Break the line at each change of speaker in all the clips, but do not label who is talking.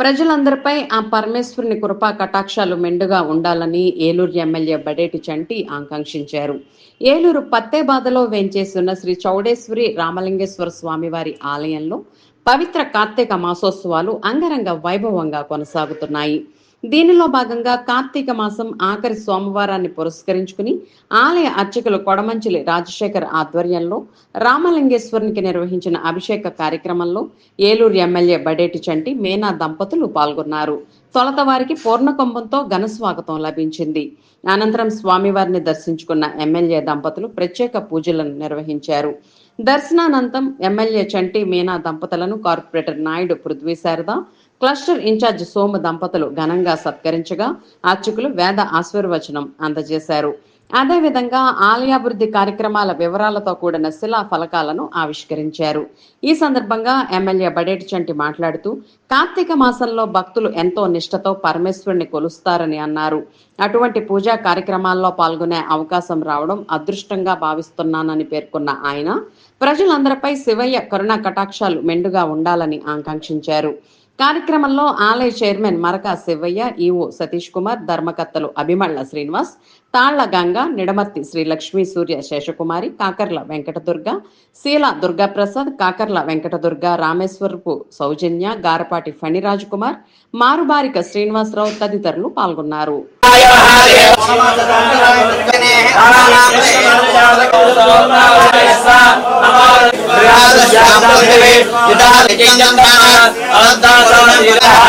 ప్రజలందరిపై ఆ పరమేశ్వరుని కృపా కటాక్షాలు మెండుగా ఉండాలని ఏలూరు ఎమ్మెల్యే బడేటి చంటి ఆకాంక్షించారు. ఏలూరు పత్తేబాదలో వేంచేస్తున్న శ్రీ చౌడేశ్వరి రామలింగేశ్వర స్వామివారి ఆలయంలో పవిత్ర కార్తీక మాసోత్సవాలు అంగరంగ వైభవంగా కొనసాగుతున్నాయి. దీనిలో భాగంగా కార్తీక మాసం ఆఖరి సోమవారాన్ని పురస్కరించుకుని ఆలయ అర్చకులు కొడమంచిలి రాజశేఖర్ ఆధ్వర్యంలో రామలింగేశ్వరునికి నిర్వహించిన అభిషేక కార్యక్రమంలో ఏలూరు ఎమ్మెల్యే బడేటి చంటి మేనా దంపతులు పాల్గొన్నారు. తొలత వారికి పూర్ణకుంభంతో ఘన స్వాగతం లభించింది. అనంతరం స్వామివారిని దర్శించుకున్న ఎమ్మెల్యే దంపతులు ప్రత్యేక పూజలను నిర్వహించారు. దర్శనానంతం ఎమ్మెల్యే చంటి మీనా దంపతులను corporator Naidu Prithvi Sharada cluster incharge Soma దంపతులు ఘనంగా సత్కరించగా అర్చకులు వేద ఆశీర్వచనం అందజేశారు. అదేవిధంగా ఆలయాభివృద్ధి కార్యక్రమాల వివరాలతో కూడిన శిలా ఫలకాలను ఆవిష్కరించారు. ఈ సందర్భంగా ఎమ్మెల్యే బడేటి చంటి మాట్లాడుతూ కార్తీక మాసంలో భక్తులు ఎంతో నిష్టతో పరమేశ్వరుని కొలుస్తారని అన్నారు. అటువంటి పూజా కార్యక్రమాల్లో పాల్గొనే అవకాశం రావడం అదృష్టంగా భావిస్తున్నానని పేర్కొన్న ఆయన ప్రజలందరిపై శివయ్య కరుణా కటాక్షాలు మెండుగా ఉండాలని ఆకాంక్షించారు. కార్యక్రమంలో ఆలయ చైర్మన్ మరకా శివయ్య ఈవో సతీష్ కుమార్ ధర్మకర్తలు అభిమళ్ళ శ్రీనివాస్ తాళ్ళ గంగ నిడమర్తి శ్రీ లక్ష్మీ సూర్య శేషకుమారి కాకర్ల వెంకటదుర్గ శీల దుర్గాప్రసాద్ కాకర్ల వెంకటదుర్గ రామేశ్వరపు సౌజన్య గారపాటి ఫణిరాజ్ కుమార్ మారుబారిక శ్రీనివాసరావు తదితరులు పాల్గొన్నారు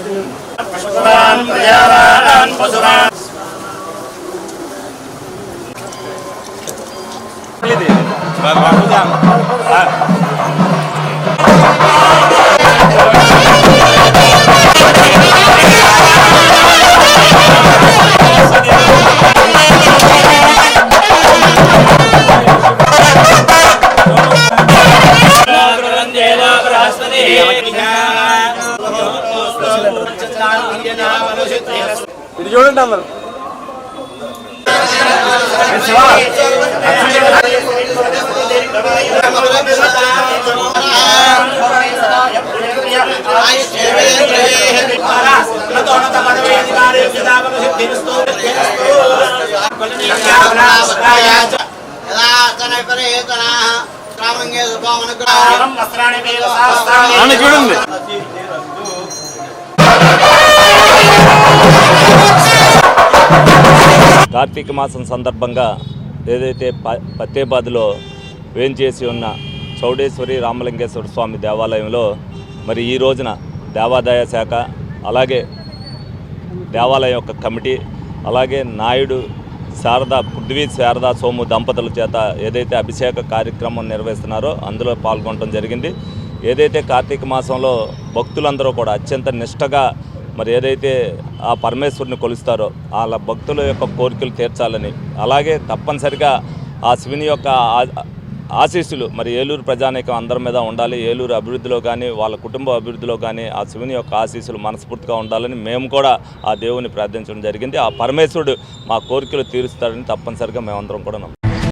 Pasuran, Pajara, dan
ఇది చూడండి అందరు చూడండి
కార్తీక మాసం సందర్భంగా ఏదైతే ప పత్తేబాద్లో వేంచేసి ఉన్న చౌడేశ్వరి రామలింగేశ్వర స్వామి దేవాలయంలో మరి ఈ రోజున దేవాదాయ శాఖ అలాగే దేవాలయం యొక్క కమిటీ అలాగే నాయుడు శారద పృథ్వీ శారదా సోము దంపతుల చేత ఏదైతే అభిషేక కార్యక్రమం నిర్వహిస్తున్నారో అందులో పాల్గొనడం జరిగింది. ఏదైతే కార్తీక మాసంలో భక్తులందరూ కూడా అత్యంత నిష్టగా మరి ఏదైతే ఆ పరమేశ్వరుని కొలుస్తారో వాళ్ళ భక్తుల యొక్క కోరికలు తీర్చాలని అలాగే తప్పనిసరిగా ఆ శివుని యొక్క ఆశీస్సులు మరి ఏలూరు ప్రజానీకం అందరి మీద ఉండాలి ఏలూరు అభివృద్ధిలో కానీ వాళ్ళ కుటుంబ అభివృద్ధిలో కానీ ఆ శివుని యొక్క ఆశీస్సులు మనస్ఫూర్తిగా ఉండాలని మేము కూడా ఆ దేవుని ప్రార్థించడం జరిగింది. ఆ పరమేశ్వరుడు మా కోరికలు తీరుస్తాడని తప్పనిసరిగా మేమందరం కూడా